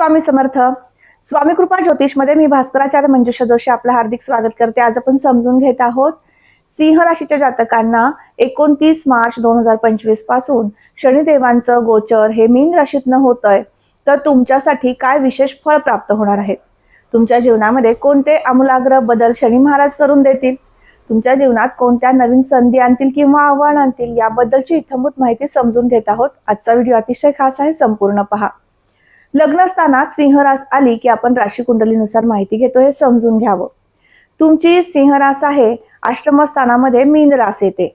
स्वामी समर्थ. स्वामी कृपा ज्योतिषमध्ये मी भास्कराचार्य मंजुषा जोशी आपलं हार्दिक स्वागत करते. आज आपण समजून घेत आहोत सिंह राशीच्या जातकांना एकोणतीस मार्च दोन हजार पंचवीसपासून शनिदेवांचं गोचर हे मीन राशीतनं होतंय. तर तुमच्यासाठी काय विशेष फळ प्राप्त होणार आहेत तुमच्या जीवनामध्ये कोणते आमूलाग्र बदल शनी महाराज करून देतील? तुमच्या जीवनात कोणत्या नवीन संधी आणतील किंवा आव्हान आणतील? याबद्दलची इथंभूत माहिती समजून घेत आहोत. आजचा व्हिडिओ अतिशय खास आहे संपूर्ण पहा. लग्नस्थानात सिंहरास आली की आपण राशी कुंडलीनुसार माहिती घेतो हे समजून घ्यावं. तुमची सिंहरास आहे अष्टमस्थानामध्ये मीन रास येते.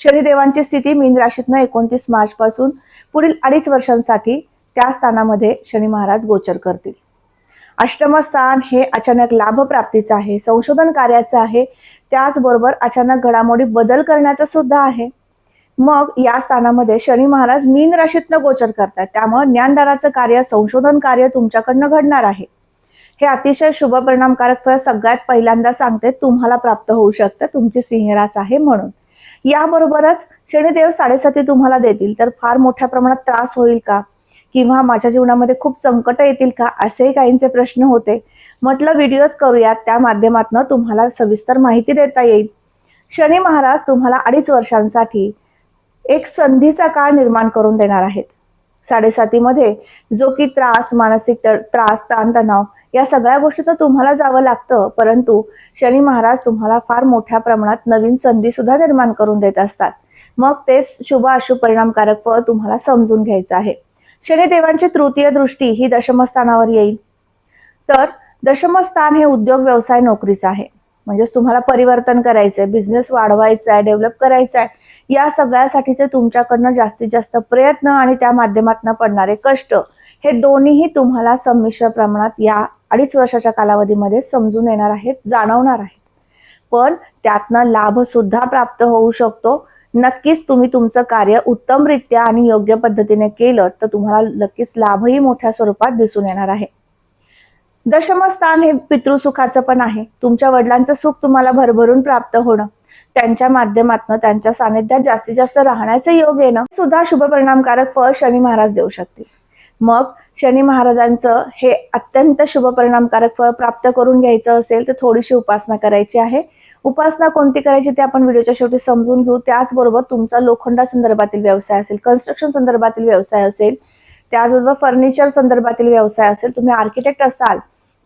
शनिदेवांची स्थिती मीन राशीतनं एकोणतीस मार्च पासून पुढील अडीच वर्षांसाठी त्या स्थानामध्ये शनी महाराज गोचर करतील. अष्टम स्थान हे अचानक लाभप्राप्तीचं आहे संशोधन कार्याचं आहे त्याचबरोबर अचानक घडामोडी बदल करण्याचं सुद्धा आहे. मग या स्थानामध्ये शनी महाराज मीन राशीतनं गोचर करतात त्यामुळे ज्ञानदाराचं कार्य संशोधन कार्य तुमच्याकडनं घडणार आहे. हे अतिशय शुभ परिणामकारक फळ सगळ्यात पहिल्यांदा सांगते तुम्हाला प्राप्त होऊ शकतं. तुमची सिंहरास आहे म्हणून. याबरोबरच शनिदेव साडेसाती तुम्हाला देतील. तर फार मोठ्या प्रमाणात त्रास होईल का? किंवा माझ्या जीवनामध्ये खूप संकट येतील का? असेही काहींचे प्रश्न होते. म्हटलं व्हिडिओज करूयात. त्या माध्यमातून तुम्हाला सविस्तर माहिती देता येईल. शनी महाराज तुम्हाला अडीच वर्षांसाठी एक संधीचा काळ निर्माण करून देणार आहेत. साडेसातीमध्ये जो की त्रास मानसिक त्रास ताणतणाव या सगळ्या गोष्टी तर तुम्हाला जावं लागतं परंतु शनी महाराज तुम्हाला फार मोठ्या प्रमाणात नवीन संधी सुद्धा निर्माण करून देत असतात. मग तेच शुभ अशुभ परिणामकारक फळ तुम्हाला समजून घ्यायचं आहे. शनिदेवांची तृतीय दृष्टी ही दशमस्थानावर येईल. तर दशमस्थान हे उद्योग व्यवसाय नोकरीचं आहे. म्हणजेच तुम्हाला परिवर्तन करायचंय बिझनेस वाढवायचा आहे डेव्हलप करायचा आहे या सगळ्यासाठीचे तुमच्याकडनं जास्तीत जास्त प्रयत्न आणि त्या माध्यमातून पडणारे कष्ट हे दोन्हीही तुम्हाला संमिश्र प्रमाणात या अडीच वर्षाच्या कालावधीमध्ये समजून येणार आहेत जाणवणार आहेत. पण त्यातनं लाभ सुद्धा प्राप्त होऊ शकतो. नक्कीच तुम्ही तुमचं कार्य उत्तमरित्या आणि योग्य पद्धतीने केलं तर तुम्हाला नक्कीच लाभही मोठ्या स्वरूपात दिसून येणार आहे. दशमस्थान हे पितृसुखाचं पण आहे. तुमच्या वडिलांचं सुख तुम्हाला भरभरून प्राप्त होणं. त्यांच्या माध्यमातून त्यांच्या सानिध्यात जास्तीत जास्त राहण्याचे योग येणं सुद्धा शुभ परिणामकारक फळ शनी महाराज देऊ शकतील. मग शनी महाराजांचं हे अत्यंत शुभ परिणामकारक फळ प्राप्त करून घ्यायचं असेल तर थोडीशी उपासना करायची आहे. उपासना कोणती करायची ते आपण व्हिडिओच्या शेवटी समजून घेऊ. त्याचबरोबर तुमचा लोखंडा संदर्भातील व्यवसाय असेल कन्स्ट्रक्शन संदर्भातील व्यवसाय असेल त्याचबरोबर फर्निचर संदर्भातील व्यवसाय असेल तुम्ही आर्किटेक्ट असाल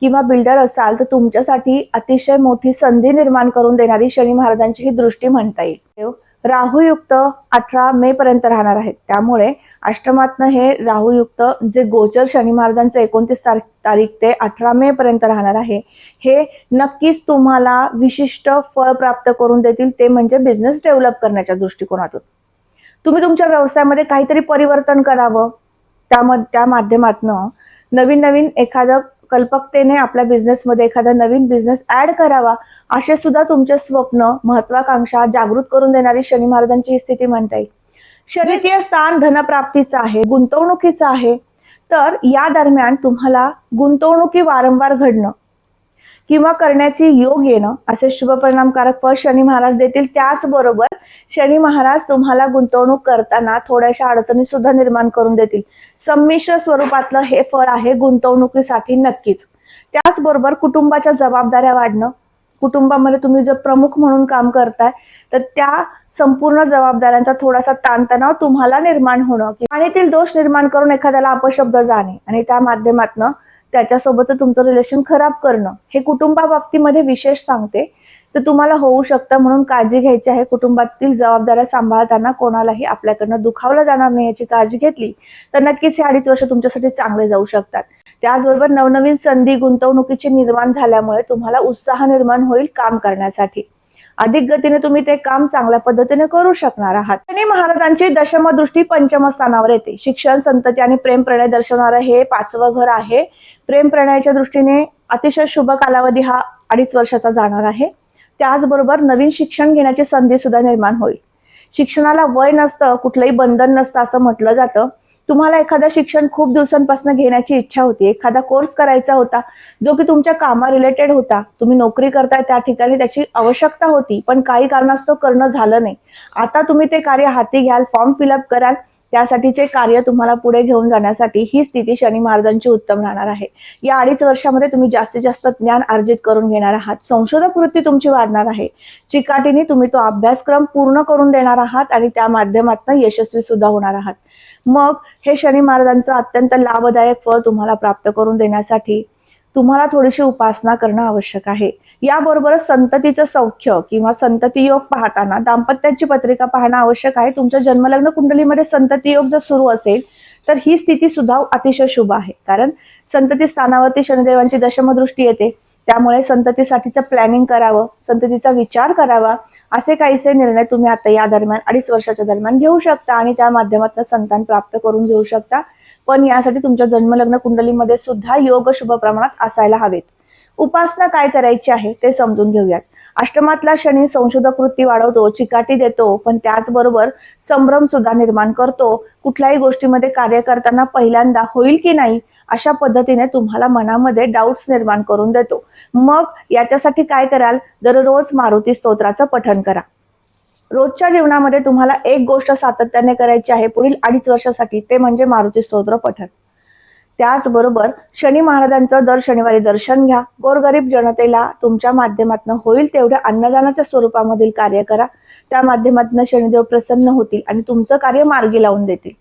किंवा बिल्डर असाल तर तुमच्यासाठी अतिशय मोठी संधी निर्माण करून देणारी शनी महाराजांची ही दृष्टी म्हणता येईल. राहुयुक्त अठरा मे पर्यंत राहणार आहेत. त्यामुळे अष्टमातनं हे राहुयुक्त जे गोचर शनी महाराजांचं एकोणतीस तारीख तारीख ते अठरा मे पर्यंत राहणार आहे हे नक्कीच तुम्हाला विशिष्ट फळ प्राप्त करून देतील. ते म्हणजे बिझनेस डेव्हलप करण्याच्या दृष्टिकोनातून. तुम्ही तुमच्या व्यवसायामध्ये काहीतरी परिवर्तन करावं. त्यामध्ये त्या माध्यमातनं नवीन नवीन एखादं कल्पकतेने आपल्या बिझनेसमध्ये एखादा नवीन बिझनेस ऍड करावा असे सुद्धा तुमचे स्वप्न महत्वाकांक्षा जागृत करून देणारी शनी महाराजांची ही स्थिती म्हणता येईल. शनितीय स्थान धनप्राप्तीचं आहे गुंतवणुकीचं आहे. तर या दरम्यान तुम्हाला गुंतवणुकी वारंवार घडणं किंवा करण्याची योग येणं असे शुभ परिणामकारक फळ शनी महाराज देतील त्याचबरोबर शनी महाराज तुम्हाला गुंतवणूक करताना थोड्याशा अडचणी सुद्धा निर्माण करून देतील. संमिश्र स्वरूपातलं हे फळ आहे गुंतवणुकीसाठी नक्कीच. त्याचबरोबर कुटुंबाच्या जबाबदाऱ्या वाढणं. कुटुंबामध्ये तुम्ही जर प्रमुख म्हणून काम करताय तर त्या संपूर्ण जबाबदाऱ्यांचा थोडासा ताणतणाव तुम्हाला निर्माण होणं आणि दोष निर्माण करून एखाद्याला अपशब्द जाणे आणि त्या माध्यमातनं त्याच्यासोबतचं तुमचं रिलेशन खराब करणं हे कुटुंबाबाबतीमध्ये विशेष सांगते. तर तुम्हाला होऊ शकतं म्हणून काळजी घ्यायची आहे. कुटुंबातील जबाबदाऱ्या सांभाळताना कोणालाही आपल्याकडनं दुखावलं जाणार नाही याची काळजी घेतली तर नक्कीच हे अडीच वर्ष तुमच्यासाठी चांगले जाऊ शकतात. त्याचबरोबर नवनवीन संधी गुंतवणुकीची निर्माण झाल्यामुळे तुम्हाला उत्साह निर्माण होईल काम करण्यासाठी. अधिक गतीने तुम्ही ते काम चांगल्या पद्धतीने करू शकणार आहात. आणि महाराजांची दशम दृष्टी पंचम स्थानावर येते. शिक्षण संतती आणि प्रेम प्रणय दर्शवणारं हे पाचवं घर आहे. प्रेम प्रणयाच्या दृष्टीने अतिशय शुभ कालावधी हा अडीच वर्षाचा जाणार आहे. त्याचबरोबर नवीन शिक्षण घेण्याची संधी सुद्धा निर्माण होईल. शिक्षणाला वय नसतं कुठलंही बंधन नसतं असं म्हटलं जातं. तुम्हाला एखादं शिक्षण खूप दिवसांपासून घेण्याची इच्छा होती एखादा कोर्स करायचा होता जो की तुमच्या कामा रिलेटेड होता तुम्ही नोकरी करताय त्या ठिकाणी त्याची आवश्यकता होती पण काही कारणास्तव करणं झालं नाही. आता तुम्ही ते कार्य हाती घ्याल फॉर्म फिलअप कराल त्यासाठीचे कार्य तुम्हाला पुढे घेऊन जाण्यासाठी ही स्थिती शनी महाराजांची उत्तम राहणार आहे. या अडीच वर्षामध्ये तुम्ही जास्तीत जास्त ज्ञान अर्जित करून घेणार आहात. संशोधक वृत्ती तुमची वाढणार आहे. चिकाटीने तुम्ही तो अभ्यासक्रम पूर्ण करून देणार आहात आणि त्या माध्यमातून यशस्वी सुद्धा होणार आहात. मग हे शनी महाराजांचं अत्यंत लाभदायक फळ तुम्हाला प्राप्त करून देण्यासाठी तुम्हाला थोडीशी उपासना करणं आवश्यक आहे. याबरोबरच संततीचं सौख्य किंवा संतती योग पाहताना दाम्पत्याची पत्रिका पाहणं आवश्यक आहे. तुमच्या जन्मलग्न कुंडलीमध्ये संतती योग जर सुरू असेल तर ही स्थिती सुद्धा अतिशय शुभ आहे. कारण संतती स्थानावरती शनिदेवांची दशमदृष्टी येते. त्यामुळे संततीसाठीचं प्लॅनिंग करावं संततीचा विचार करावा असे काहीसे निर्णय तुम्ही आता या दरम्यान अडीच वर्षाच्या दरम्यान घेऊ शकता आणि त्या माध्यमातून संतान प्राप्त करून घेऊ शकता. पण यासाठी तुमच्या जन्मलग्न कुंडलीमध्ये सुद्धा योग शुभ प्रमाणात असायला हवेत. उपासना काय करायची आहे ते समजून घेऊयात. अष्टमातला शनी संशोधक वृत्ती वाढवतो चिकाटी देतो पण त्याचबरोबर संभ्रम सुद्धा निर्माण करतो. कुठल्याही गोष्टीमध्ये कार्य करताना पहिल्यांदा होईल की नाही अशा पद्धतीने तुम्हाला मनामध्ये डाऊट्स निर्माण करून देतो. मग याच्यासाठी काय कराल? दररोज मारुती स्तोत्राचं पठण करा. रोजच्या जीवनामध्ये तुम्हाला एक गोष्ट सातत्याने करायची आहे पुढील अडीच वर्षासाठी ते म्हणजे मारुती स्तोत्र पठण. त्याचबरोबर शनी महाराजांचं दर शनिवारी दर्शन घ्या. गोरगरीब जनतेला तुमच्या माध्यमातून होईल तेवढ्या अन्नदानाच्या स्वरूपामधील कार्य करा. त्या माध्यमातून शनिदेव प्रसन्न होतील आणि तुमचं कार्य मार्गी लावून देतील.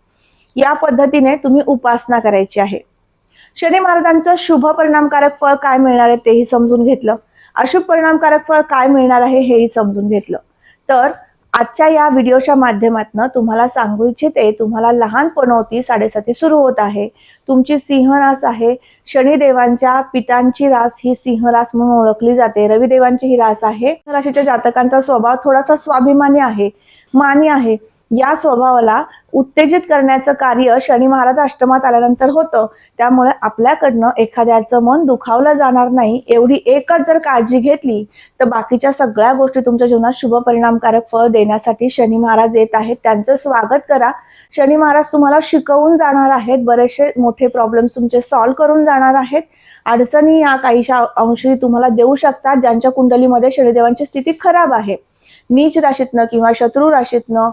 या पद्धतीने तुम्ही उपासना करायची आहे. शनी महाराजांचं शुभ परिणामकारक फळ काय मिळणार आहे तेही समजून घेतलं. अशुभ परिणामकारक फळ काय मिळणार आहे हेही समजून घेतलं. तर आजच्या या व्हिडिओच्या माध्यमातून तुम्हाला सांगू इच्छिते तुम्हाला लहानपणोती साडेसाती सुरू होत आहे. तुमची सिंह रास आहे. शनिदेवांच्या पितांची रास ही सिंह रास म्हणून ओळखली जाते. रविदेवांची ही रास आहे. राशीच्या जातकांचा स्वभाव थोडासा स्वाभिमानी आहे मानी आहे. या स्वभावाला उत्तेजित करण्याचं कार्य शनी महाराज अष्टमात आल्यानंतर होतं. त्यामुळे आपल्याकडनं एखाद्याचं मन दुखावलं जाणार नाही. एवढी एकच जर काळजी घेतली तर बाकीच्या सगळ्या गोष्टी तुमच्या जीवनात शुभ परिणामकारक फळ देण्यासाठी शनी महाराज येत आहेत. त्यांचं स्वागत करा. शनी महाराज तुम्हाला शिकवून जाणार आहेत. बरेचसे मोठे प्रॉब्लेम्स तुमचे सॉल्व्ह करून जाणार आहेत. अडचणी या काहीशा अंशी तुम्हाला देऊ शकतात ज्यांच्या कुंडलीमध्ये शनिदेवांची स्थिती खराब आहे. नीच राशीतनं किंवा शत्रू राशीतनं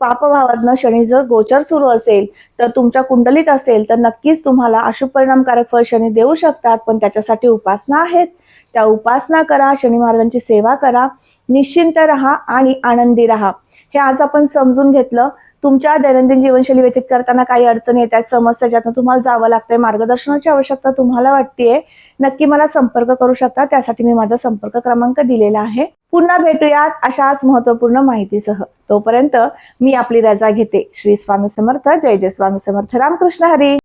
पापभावातनं जर गोचर सुरू असेल तर तुमच्या कुंडलीत असेल तर नक्कीच तुम्हाला अशुभ परिणामकारक फळ शनी देऊ शकतात पण त्याच्यासाठी उपासना आहेत. त्या उपासना करा शनी महाराजांची सेवा करा. निश्चिंत राहा आणि आनंदी राहा. हे आज आपण समजून घेतलं. तुमच्या दैनंदिन जीवनशैली व्यतीत करताना काही अडचणी येतात समस्या ज्यातनं तुम्हाला जावं लागतंय मार्गदर्शनाची आवश्यकता तुम्हाला वाटतेय नक्की मला संपर्क करू शकता. त्यासाठी मी माझा संपर्क क्रमांक दिलेला आहे. पुन्हा भेटूयात अशाच महत्त्वपूर्ण माहितीसह. तोपर्यंत मी आपली रजा घेते. श्री स्वामी समर्थ. जय जय स्वामी समर्थ. रामकृष्ण हरी.